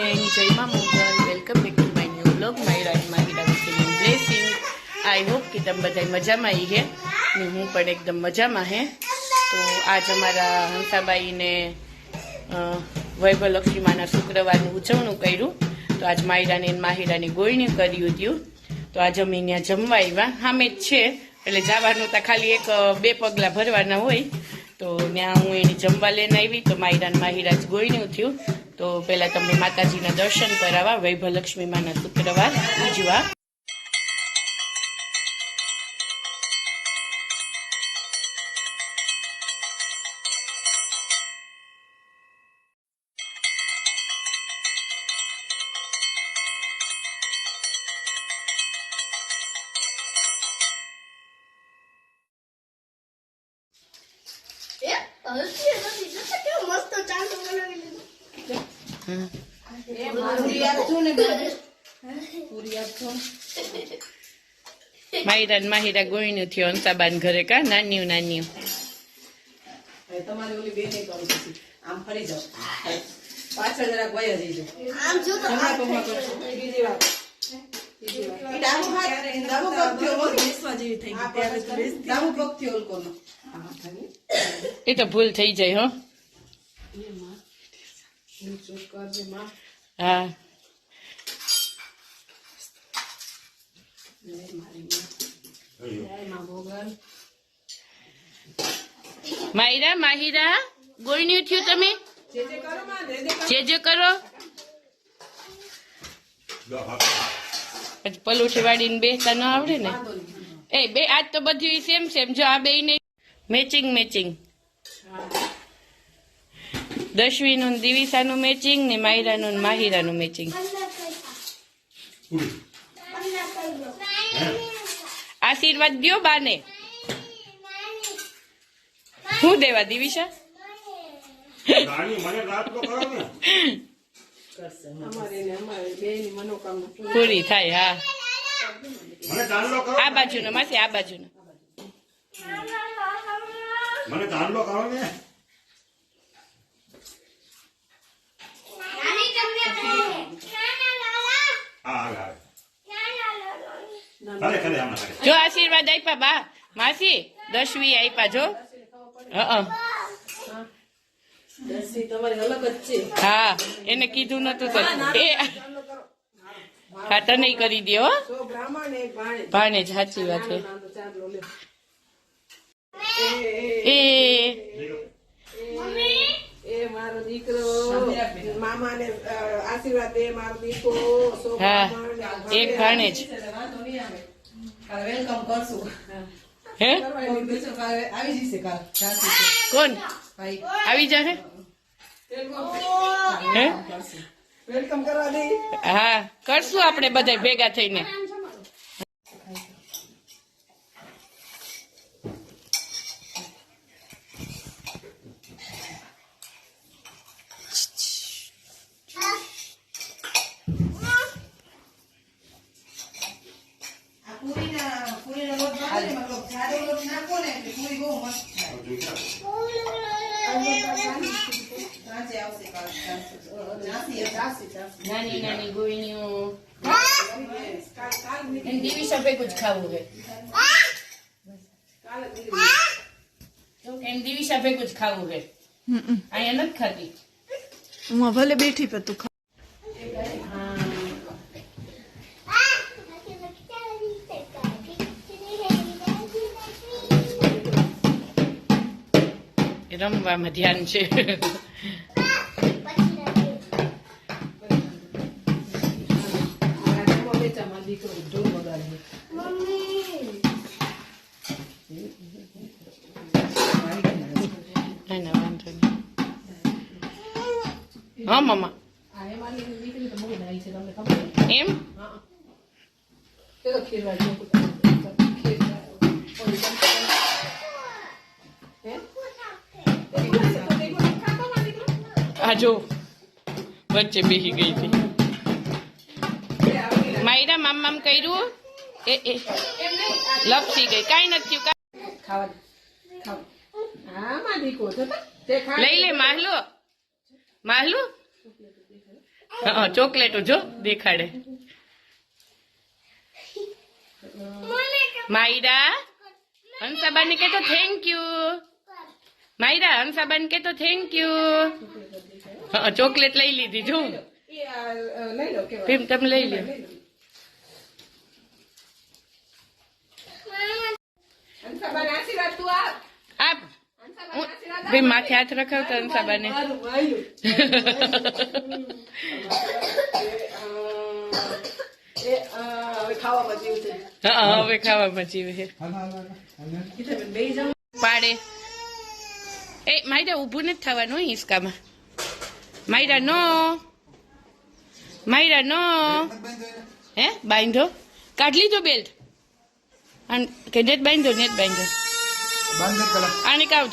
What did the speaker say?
Friend જય મા Mogal welcome back to my new blog my right right blessing I hope કે તમે બધા મજામાં આવી હે ને હું પણ એકદમ મજામાં હે તો આજ અમારા હંસાબાઈને વૈભવલક્ષ્મીમાના વૈભવ શુક્રવારનું ઉજવણું કર્યું। તો આજ માયરાને માહિરાની ગોયણી કર્યું હતું। તો આજ અમે ત્યાં જમવા આવ્યા સામે જ છે, એટલે જવાનું તો ખાલી એક બે પગલાં ભરવાના હોય। તો ત્યાં હું એની જમવા લઈને આવી તો માયરાને માહિરા માહિરાજ ગોળણ્યું થયું। તો પેલા તમને માતાજીના દર્શન કરાવવા વૈભવ લક્ષ્મી માના શુક્રવાર ઉજવા લીધો હમ. માહિરા માહિરા ગોઈનું થયું અંતાબાન ઘરે કા? નાન્યું નાન્યું. ઓલી બેન આમ ફરી જાઓ. પાછળ જરાક વયા જઈજો. આમ જો તો. બીજી. એ તો ભૂલ થઈ જાય હો. હા. માહિરા માહિરા ગોયણું થયું તમે જે જે કરો પછી પલોઠી વાળીને બેસતા ન આવડે ને એ બે આજ તો બધું સેમ સેમ જો આ બે ને મેચિંગ મેચિંગ હા. દશવીનું ને દિવિસાનું મેચિંગ ને માહિરાનું ને માહિરાનું મેચિંગ આશીર્વાદ દ્યો બાને? હું દેવા દિવિશા પૂરી. થાય હા. આ બાજુનો માસી આ બાજુનો. મને ચાંદલો કરો ને. જો આશીર્વાદ આપ્યા બા. માસી દશવી આપ્યા જો. હં. એને કીધું નતું તો. એ હા. તને કરી દે ભાણે. સાચી વાત છે. એ. મારો દીકરો. મામાને આશીર્વાદ દે મારો દીકરો. હા એક ભાણે જ. વેલકમ કરશું. હે? આવી જશે કાલ. કોણ? આવી જાહે હે? વેલકમ કરવા દે હા કરશું આપણે બધા ભેગા થઈને. બહુ મસ્ત જાસી નાની નાની ગોળીઓ દિવિશા ભેગું જ ખાવું હે એને દિવિશા ભેગું જ ખાવું છે અહીંયા નથી ખાતી. હું ભલે બેઠી પર તું રમવામાં ધ્યાન છે. હા મમ્મા? એમ? આ જો વચ્ચે બેસી ગઈ હતી માયરા મામ મામ કર્યું એ એ લપસી ગઈ કાંઈ નથી થયું કાંઈ ખાવા ખાવા આમાં દીકો જો તો તે ખા લઈ લે માહલો માહલો હા ચોકલેટો જો દેખાડે માયરા હંસાબાને કે તો થેન્ક યુ માયરા હંસાબાને કે તો થેન્ક યુ ચોકલેટ લઈ લીધી જો એ લઈ લો ભીમ તમે લઈ આપ. ભીમ માથે હાથ રખાવતા હંસાબાને. હવે ખાવા જાઓ. પાડે. એ માયરા ઊભું નથી થવાનું હિંચકામાં માયરા નો માયરા નો હે બાંધો કાઢ લીધો બેલ્ટ અને કે નેટ બાંધો નેટ બાંધો આને કાવજો